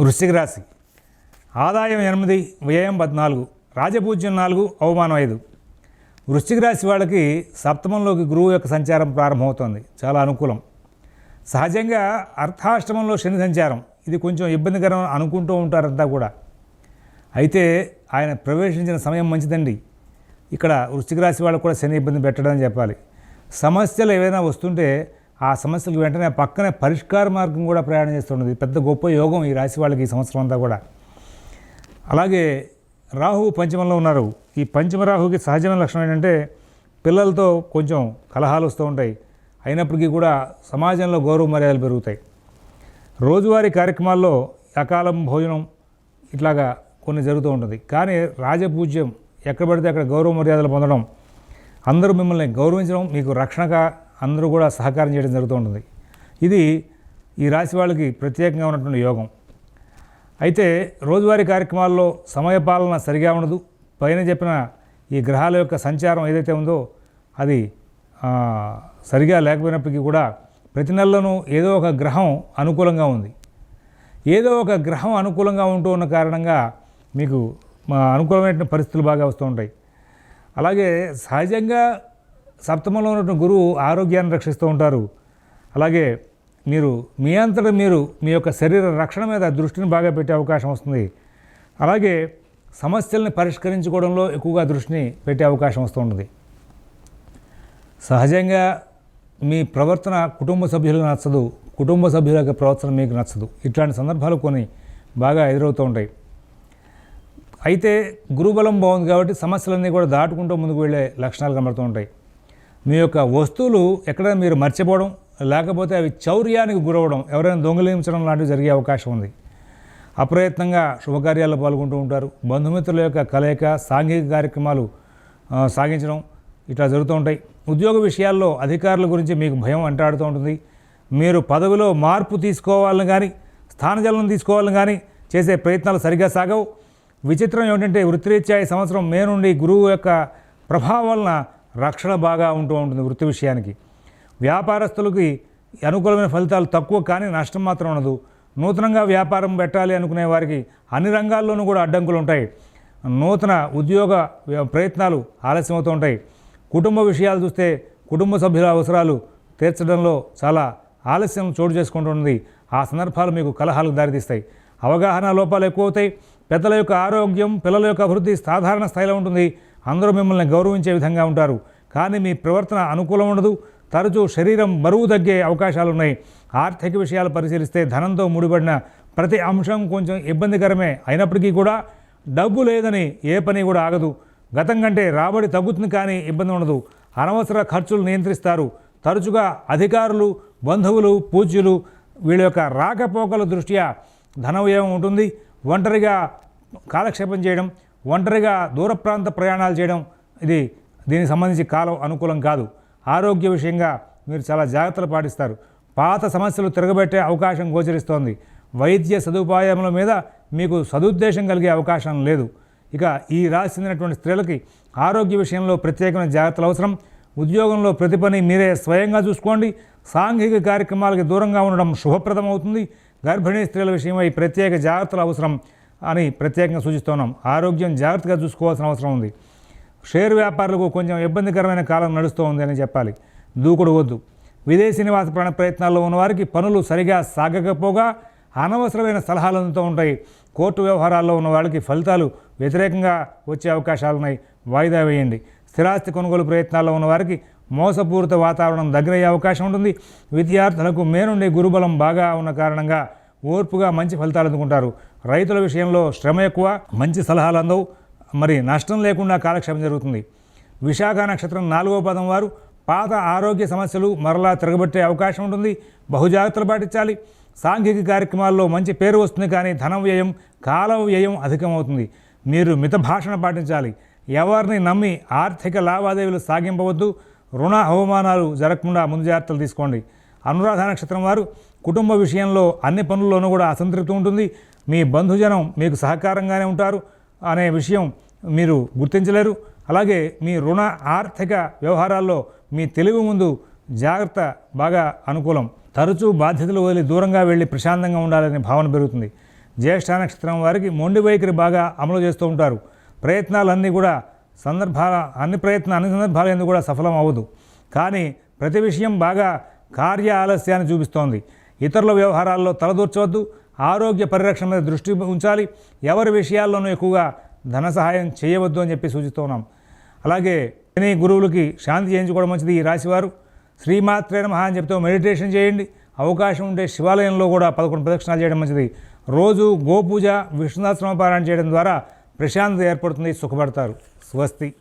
వృశ్చిక రాశి ఆదాయం ఎనిమిది వ్యయం పద్నాలుగు రాజపూజ్యం నాలుగు అవమానం ఐదు. వృశ్చిక రాశి వాళ్ళకి సప్తమంలోకి గురువు యొక్క సంచారం ప్రారంభమవుతోంది. చాలా అనుకూలం. సహజంగా అర్థాష్టమంలో శని సంచారం. ఇది కొంచెం ఇబ్బందికరం అనుకుంటూ ఉంటారంతా కూడా. అయితే ఆయన ప్రవేశించిన సమయం మంచిదండి. ఇక్కడ వృశ్చిక రాశి వాళ్ళకు కూడా శని ఇబ్బంది పెట్టడం చెప్పాలి. సమస్యలు ఏవైనా వస్తుంటే ఆ సమస్యలకు వెంటనే పక్కనే పరిష్కార మార్గం కూడా ప్రయాణం చేస్తున్నది పెద్ద గొప్ప యోగం ఈ రాశి వాళ్ళకి ఈ సంవత్సరం అంతా కూడా. అలాగే రాహువు పంచమంలో ఉన్నారు. ఈ పంచమ రాహుకి సహజమైన లక్షణం ఏంటంటే పిల్లలతో కొంచెం కలహాలు వస్తూ ఉంటాయి. అయినప్పటికీ కూడా సమాజంలో గౌరవ మర్యాదలు పెరుగుతాయి. రోజువారీ కార్యక్రమాల్లో అకాలం భోజనం ఇట్లాగా కొన్ని జరుగుతూ ఉంటుంది. కానీ రాజపూజ్యం ఎక్కడ పడితే అక్కడ గౌరవ మర్యాదలు పొందడం అందరూ మిమ్మల్ని గౌరవించడం మీకు రక్షణగా అందరూ కూడా సహకారం చేయడం జరుగుతూ ఉంటుంది ఇది ఈ రాశి వాళ్ళకి ప్రత్యేకంగా ఉన్నటువంటి యోగం. అయితే రోజువారీ కార్యక్రమాల్లో సమయపాలన సరిగా ఉండదు. పైన చెప్పిన ఈ గ్రహాల యొక్క సంచారం ఏదైతే ఉందో అది సరిగా లేకపోయినప్పటికీ కూడా ప్రతి నెలలోనూ ఏదో ఒక గ్రహం అనుకూలంగా ఉంది. ఏదో ఒక గ్రహం అనుకూలంగా ఉంటూ ఉన్న కారణంగా మీకు మా అనుకూలమైన పరిస్థితులు బాగా వస్తూ ఉంటాయి. అలాగే సహజంగా సప్తమంలో ఉన్నటువంటి గురువు ఆరోగ్యాన్ని రక్షిస్తూ ఉంటారు. అలాగే మీరు మీ అంతటా మీరు మీ యొక్క శరీర రక్షణ మీద దృష్టిని బాగా పెట్టే అవకాశం వస్తుంది. అలాగే సమస్యల్ని పరిష్కరించుకోవడంలో ఎక్కువగా దృష్టిని పెట్టే అవకాశం వస్తూ ఉంటుంది. సహజంగా మీ ప్రవర్తన కుటుంబ సభ్యులకు నచ్చదు. కుటుంబ సభ్యుల యొక్క ప్రవర్తన మీకు నచ్చదు. ఇట్లాంటి సందర్భాలు కొన్ని బాగా ఎదురవుతూ ఉంటాయి. అయితే గురుబలం బాగుంది కాబట్టి సమస్యలన్నీ కూడా దాటుకుంటూ ముందుకు వెళ్ళే లక్షణాలు కనబడుతూ ఉంటాయి. మీ యొక్క వస్తువులు ఎక్కడ మీరు మర్చిపోవడం లేకపోతే అవి చౌర్యానికి గురవడం ఎవరైనా దొంగలించడం లాంటివి జరిగే అవకాశం ఉంది. అప్రయత్నంగా శుభకార్యాల్లో పాల్గొంటూ ఉంటారు. బంధుమిత్రుల యొక్క కలయిక సాంఘిక కార్యక్రమాలు సాగించడం ఇట్లా జరుగుతూ ఉంటాయి. ఉద్యోగ విషయాల్లో అధికారుల గురించి మీకు భయం అంటాడుతూ ఉంటుంది. మీరు పదవిలో మార్పు తీసుకోవాలని కానీ స్థానజలం తీసుకోవాలని కానీ చేసే ప్రయత్నాలు సరిగా సాగవు. విచిత్రం ఏమిటంటే వృత్తిరీత్యా ఈ సంవత్సరం మే నుండి గురువు యొక్క ప్రభావం వలన రక్షణ బాగా ఉంటూ ఉంటుంది వృత్తి విషయానికి. వ్యాపారస్తులకి అనుకూలమైన ఫలితాలు తక్కువ కానీ నష్టం మాత్రం ఉండదు. నూతనంగా వ్యాపారం పెట్టాలి అనుకునే వారికి అన్ని రంగాల్లోనూ కూడా అడ్డంకులు ఉంటాయి. నూతన ఉద్యోగ ప్రయత్నాలు ఆలస్యమవుతూ ఉంటాయి. కుటుంబ విషయాలు చూస్తే కుటుంబ సభ్యుల అవసరాలు తీర్చడంలో చాలా ఆలస్యం చోటు చేసుకుంటుంది ఆ సందర్భాలు మీకు కలహాలకు దారితీస్తాయి. అవగాహన లోపాలు ఎక్కువ అవుతాయి పెద్దల యొక్క ఆరోగ్యం పిల్లల యొక్క అభివృద్ధి సాధారణ స్థాయిలో ఉంటుంది. అందరూ మిమ్మల్ని గౌరవించే విధంగా ఉంటారు. కానీ మీ ప్రవర్తన అనుకూలం ఉండదు. తరచూ శరీరం బరువు తగ్గే అవకాశాలు ఉన్నాయి ఆర్థిక విషయాలు పరిశీలిస్తే ధనంతో ముడిపడిన ప్రతి అంశం కొంచెం ఇబ్బందికరమే. అయినప్పటికీ కూడా డబ్బు లేదని ఏ పని కూడా ఆగదు. గతం కంటే రాబడి తగ్గుతుంది కానీ ఇబ్బంది ఉండదు. అనవసర ఖర్చులు నియంత్రిస్తారు. తరచుగా అధికారులు బంధువులు పూజ్యులు వీళ్ళ యొక్క రాకపోకల దృష్ట్యా ధనవ్యయం ఉంటుంది. ఒంటరిగా కాలక్షేపం చేయడం ఒంటరిగా దూర ప్రాంత ప్రయాణాలు చేయడం ఇది దీనికి సంబంధించి కాలం అనుకూలం కాదు. ఆరోగ్య విషయంగా మీరు చాలా జాగ్రత్తలు పాటిస్తారు. పాత సమస్యలు తిరగబెట్టే అవకాశం గోచరిస్తోంది. వైద్య సదుపాయముల మీద మీకు సదుద్దేశం కలిగే అవకాశం లేదు. ఇక ఈ రాశి చెందినటువంటి స్త్రీలకి ఆరోగ్య విషయంలో ప్రత్యేకమైన జాగ్రత్తలు అవసరం. ఉద్యోగంలో ప్రతి పని మీరే స్వయంగా చూసుకోండి. సాంఘిక కార్యక్రమాలకి దూరంగా ఉండడం శుభప్రదమవుతుంది. గర్భిణీ స్త్రీల విషయమై ప్రత్యేక జాగ్రత్తలు అవసరం. అని ప్రత్యేకంగా సూచిస్తున్నాం ఆరోగ్యం జాగ్రత్తగా చూసుకోవాల్సిన అవసరం ఉంది. షేర్ వ్యాపారులకు కొంచెం ఇబ్బందికరమైన కాలం నడుస్తూ ఉంది అని చెప్పాలి. దూకుడు వద్దు. విదేశీ నివాస ప్రాణ ప్రయత్నాల్లో ఉన్నవారికి పనులు సరిగా సాగకపోగా అనవసరమైన సలహాలు అందుతూ ఉంటాయి. కోర్టు వ్యవహారాల్లో ఉన్న వాళ్ళకి ఫలితాలు వ్యతిరేకంగా వచ్చే అవకాశాలు ఉన్నాయి. వాయిదా వేయండి. స్థిరాస్తి కొనుగోలు ప్రయత్నాల్లో ఉన్నవారికి మోసపూరిత వాతావరణం దగ్గరయ్యే అవకాశం ఉంటుంది. విద్యార్థులకు మేనుండే గురుబలం బాగా ఉన్న కారణంగా ఓర్పుగా మంచి ఫలితాలు అందుకుంటారు. రైతుల విషయంలో శ్రమ ఎక్కువ మంచి సలహాలు అందవు. మరి నష్టం లేకుండా కాలక్షేపం జరుగుతుంది. విశాఖ నక్షత్రం నాలుగో పదం వారు పాత ఆరోగ్య సమస్యలు మరలా తిరగబెట్టే అవకాశం ఉంటుంది. బహుజాగ్రత్తలు పాటించాలి. సాంఘిక కార్యక్రమాల్లో మంచి పేరు వస్తుంది కానీ ధన వ్యయం కాల వ్యయం అధికమవుతుంది. మీరు మిత భాషణ పాటించాలి. ఎవరిని నమ్మి ఆర్థిక లావాదేవీలు సాగింపవద్దు. రుణ అవమానాలు జరగకుండా ముందు జాగ్రత్తలు తీసుకోండి. అనురాధ నక్షత్రం వారు కుటుంబ విషయంలో అన్ని పనుల్లోనూ కూడా అసంతృప్తి ఉంటుంది. మీ బంధుజనం మీకు సహకారంగానే ఉంటారు అనే విషయం మీరు గుర్తించలేరు. అలాగే మీ రుణ ఆర్థిక వ్యవహారాల్లో మీ తెలివి ముందు జాగ్రత్త బాగా అనుకూలం. తరచూ బాధ్యతలు వదిలి దూరంగా వెళ్ళి ప్రశాంతంగా ఉండాలనే భావన పెరుగుతుంది. జ్యేష్ఠ నక్షత్రం వారికి మొండి వైఖరి బాగా అమలు చేస్తూ ఉంటారు. ప్రయత్నాలన్నీ కూడా సందర్భాల అన్ని ప్రయత్నాలు అన్ని సందర్భాలు ఎందుకు కూడా సఫలం అవ్వదు. కానీ ప్రతి విషయం బాగా కార్య ఆలస్యాన్ని చూపిస్తోంది. ఇతరుల వ్యవహారాల్లో తలదూర్చవద్దు. ఆరోగ్య పరిరక్షణ మీద దృష్టి ఉంచాలి. ఎవరి విషయాల్లోనూ ఎక్కువగా ధన సహాయం చేయవద్దు అని చెప్పి సూచిస్తున్నాం అలాగే శని గురువులకి శాంతి చేయించుకోవడం మంచిది ఈ రాశివారు. శ్రీమాత్రే నమః అని చెప్తూ మెడిటేషన్ చేయండి. అవకాశం ఉంటే శివాలయంలో కూడా పదకొండు ప్రదక్షిణాలు చేయడం మంచిది. రోజు గోపూజ విష్ణుదాశ్రమ పారాయణ చేయడం ద్వారా ప్రశాంతత ఏర్పడుతుంది. సుఖపడతారు. స్వస్తి.